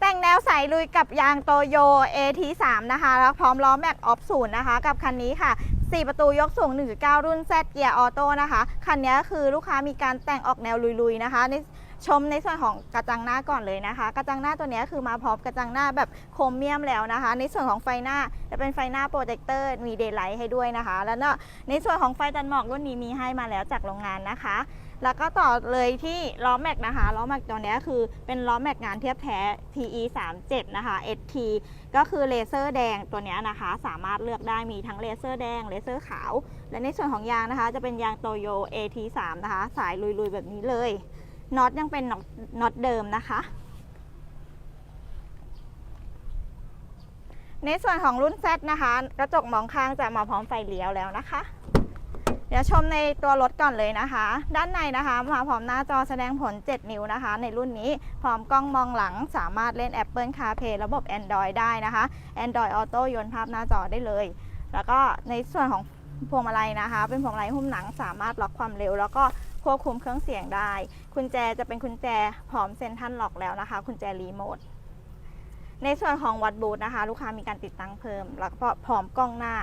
แต่งแนวสายลุยกับยางโตโย AT3 นะคะ แล้วพร้อมล้อแม็กออฟศูนย์นะคะ กับคันนี้ค่ะ 4 ประตูยกสูง 1.9 รุ่น Z เกียร์ออโต้นะคะ คันนี้คือลูกค้ามีการแต่งออกแนวลุยๆนะคะในชมในส่วนของกระจังหน้าก่อนเลยนะคะ กระจังหน้าตัวนี้คือมาพร้อมกระจังหน้าแบบโครเมียมแล้วนะคะ ในส่วนของไฟหน้าจะเป็นไฟหน้าโปรเจคเตอร์มีเดย์ไลท์ให้ด้วยนะคะ แล้วก็ในส่วนของไฟตันหมอกรุ่นนี้มีให้มาแล้วจากโรงงานนะคะ แล้วก็ต่อเลยที่ล้อแม็กนะคะล้อแม็กตัวนี้คือเป็นล้อแม็กงานเทียบแท้ TE 3 7นะคะ ST ก็คือเลเซอร์แดงตัวนี้นะคะ สามารถเลือกได้มีทั้งเลเซอร์แดงเลเซอร์ขาว และในส่วนของยางนะคะ จะเป็นยางโตโย AT 3นะคะ สายลุยๆ แบบนี้เลยน็อตยังเป็นน็อตน็อตเดิมนะคะในส่วนของรุ่น Z นะคะ กระจกมองข้างจะมาพร้อมไฟเลี้ยวแล้วนะคะ เดี๋ยวชมในตัวรถก่อนเลยนะคะ ด้านในนะคะมาพร้อมหน้าจอแสดงผล 7 นิ้วนะคะ ในรุ่นนี้พร้อมกล้องมองหลังสามารถเล่น Apple CarPlay ระบบ Android ได้นะคะ Android Auto โยนภาพหน้าจอได้เลย แล้วก็ในส่วนของพวงมาลัยนะคะ เป็นพวงมาลัยหุ้มหนังสามารถล็อกความเร็ว แล้วก็ควบคุมเครื่องเสียงได้กุญแจจะเป็นกุญแจพร้อมเซ็นทรัลล็อกแล้วนะคะกุญแจรีโมทในส่วนของวัดบูธนะคะ ลูกค้ามีการติดตั้งเพิ่ม แล้วก็พร้อมกล้องหน้า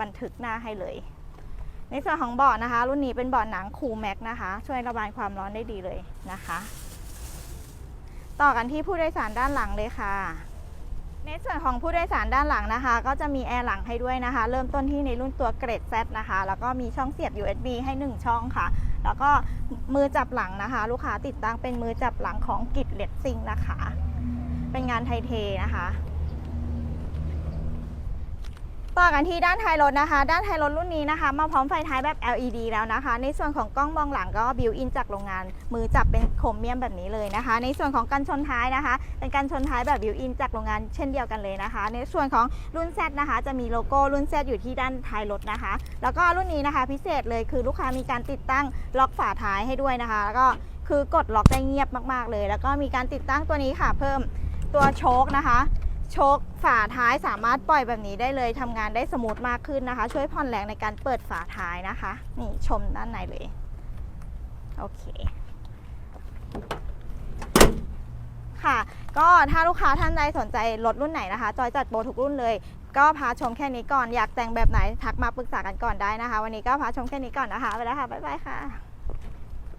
บันทึกหน้าให้เลย ในส่วนของเบาะนะคะ รุ่นนี้เป็นเบาะหนังคูลแม็กนะคะ ช่วยระบายความร้อนได้ดีเลยนะคะ ต่อกันที่ผู้โดยสารด้านหลังเลยค่ะ ในส่วนของผู้โดยสารด้านหลังนะคะ ก็จะมีแอร์หลังให้ด้วยนะคะ เริ่มต้นที่ในรุ่นตัวเกรด Z นะคะ แล้วก็มีช่องเสียบ USB ให้ 1 ช่องค่ะ แล้วก็มือจับหลังนะคะ ลูกค้าติดตั้งเป็นมือจับหลังของกิจเลดซิงนะคะ เป็นงานไทเทนะคะ ต่อกันที่ด้านท้ายรถนะคะ ด้านท้ายรถรุ่นนี้นะคะ มาพร้อมไฟท้ายแบบ LED แล้วนะคะ ในส่วนของกล้องมองหลังก็บิวอินจากโรงงาน มือจับเป็นโครเมียมแบบนี้เลยนะคะ ในส่วนของกันชนท้ายนะคะ เป็นการชนท้ายแบบบิวอินจากโรงงานเช่นเดียวกันเลยนะคะ ในส่วนของรุ่น Z นะคะ จะมีโลโก้รุ่น Z อยู่ที่ด้านท้ายรถนะคะ แล้วก็รุ่นนี้นะคะพิเศษเลยคือลูกค้ามีการติดตั้งล็อกฝาท้ายให้ด้วยนะคะ แล้วก็คือกดล็อกได้เงียบมาก ๆ เลย แล้วก็มีการติดตั้งตัวนี้ค่ะ เพิ่มตัวโชคนะคะ โชคฝาท้ายสามารถปล่อยแบบนี้ได้เลยทำงานได้สมูทมากขึ้นนะคะ ช่วยผ่อนแรงในการเปิดฝาท้ายนะคะ นี่ชมด้านในเลย โอเคค่ะ ก็ถ้าลูกค้าท่านใดสนใจรถรุ่นไหนนะคะ จอยจัดโปรทุกรุ่นเลย ก็พาชมแค่นี้ก่อนอยากแต่งแบบไหนทักมาปรึกษากันก่อนได้นะคะ วันนี้ก็พาชมแค่นี้ก่อนนะคะ ไปแล้วค่ะ บ๊ายบายค่ะ